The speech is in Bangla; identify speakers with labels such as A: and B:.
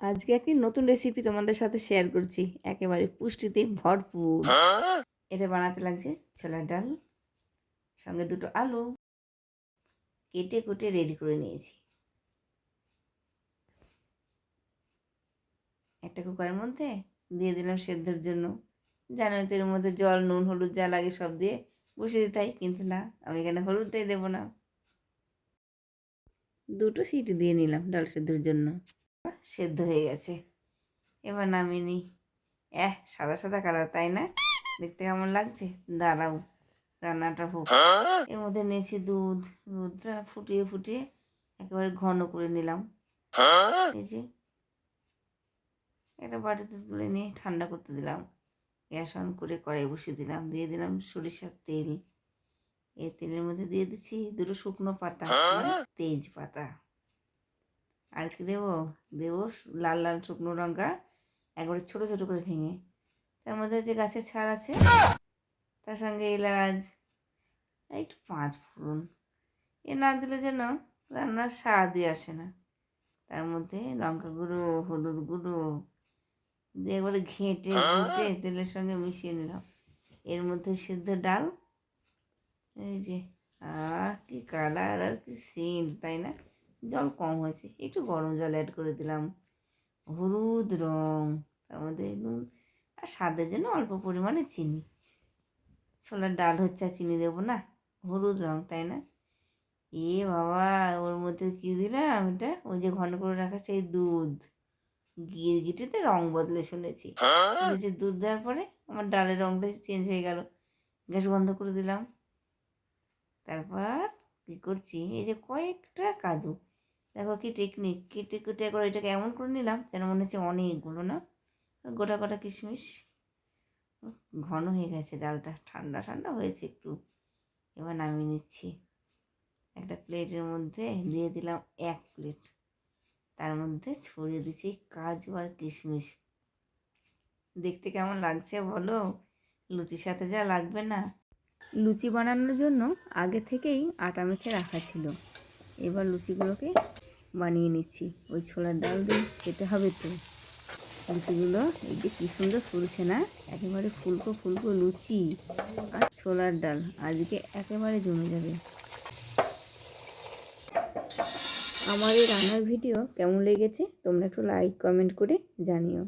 A: আজকে একটি নতুন রেসিপি তোমাদের সাথে শেয়ার করছি। একেবারে পুষ্টিতে ভরপুর। এটা বানাতে লাগছে ছোলার ডাল সঙ্গে দুটো আলু। কেটে কুটে রেডি করে নিয়েছি। একটা কুকারের মধ্যে দিয়ে দিলাম সেদ্ধর জন্য। জানোই তো এর মধ্যে জল নুন হলুদ যা লাগে সব দিয়ে বসিয়ে দিতে হয় কিন্তু না আমি এখানে হলুদটাই দেবো না। দুটো সিটি দিয়ে নিলাম ডাল সেদ্ধর জন্য। সেদ্ধ হয়ে গেছে। এবার নামিয়ে নিই। এহ সাদা সাদা কালার তাই না? দেখতে কেমন লাগছে? দাঁড়াও রান্নাটা হোক। এর মধ্যে নিয়েছি দুধ। দুধটা ফুটিয়ে ফুটিয়ে একেবারে ঘন করে নিলাম। এই যে একটা বাটিতে তুলে নিয়ে ঠান্ডা করতে দিলাম। গ্যাস অন করে কড়াই বসিয়ে দিলাম। দিয়ে দিলাম সরিষার তেল। এই তেলের মধ্যে দিয়ে দিচ্ছি দুটো শুকনো পাতা মানে তেজ পাতা আর কি দেবো? দেবো লাল লাল শুকনো লঙ্কা, একবারে ছোটো ছোটো করে ভেঙে। তার মধ্যে যে গাছের ছাড় আছে, তার সঙ্গে এলাচ একটু পাঁচ ফোড়ন। এ না দিলে যেন রান্নার স্বাদই আসে না। তার মধ্যে লঙ্কা গুঁড়ো, হলুদ গুঁড়ো, দিয়ে একবারে ঘেঁটে ঘেঁটে তেলের সঙ্গে মিশিয়ে নিলাম। এর মধ্যে সিদ্ধ ডাল, এই যে, আহ, কি কালার আর কি সেন্ট তাই না? জল কম হয়েছে। একটু গরম জল অ্যাড করে দিলাম। হলুদ রং তার মধ্যে নুন আর স্বাদের জন্য অল্প পরিমাণে চিনি। ছোলার ডাল হচ্ছে আর চিনি দেবো না হলুদ রং তাই না? এ বাবা ওর মধ্যে কী দিলাম এটা? ওই যে ঘন করে রাখা সেই দুধ। গিরগিটিতে রং বদলে শুনেছি। যে দুধ দেওয়ার পরে আমার ডালের রংটা চেঞ্জ হয়ে গেল। গ্যাস বন্ধ করে দিলাম। তারপর কী করছি? এই যে কয়েকটা কাজু। দেখো কি টেকনিক কেটে কেটে করে এটাকে এমন করে নিলাম যেন মনে হচ্ছে অনেকগুলো না, গোটা গোটা কিশমিশ ঘন হয়ে গেছে ডালটা, ঠান্ডা ঠান্ডা হয়েছে একটু। এবার নামিয়ে নিচ্ছি। একটা প্লেটের মধ্যে দিয়ে দিলাম এক প্লেট। তার মধ্যে ছড়িয়ে দিচ্ছি কাজু আর কিশমিশ। দেখতে কেমন লাগছে বলো? লুচির সাথে যা লাগবে না। লুচি বানানোর জন্য আগে থেকেই আটা মেখে রাখা ছিল। এবার লুচিগুলোকে বানিয়ে নিচ্ছি। ওই ছোলার ডাল দিয়ে খেতে হবে তো। লুচিগুলো, এই যে কী সুন্দর ফুলছে না? একেবারে ফুলকো ফুলকো লুচি আর ছোলার ডাল। আজকে একেবারে জমে যাবে। আমার এই রান্নার ভিডিও কেমন লেগেছে তোমরা একটু লাইক কমেন্ট করে জানিও।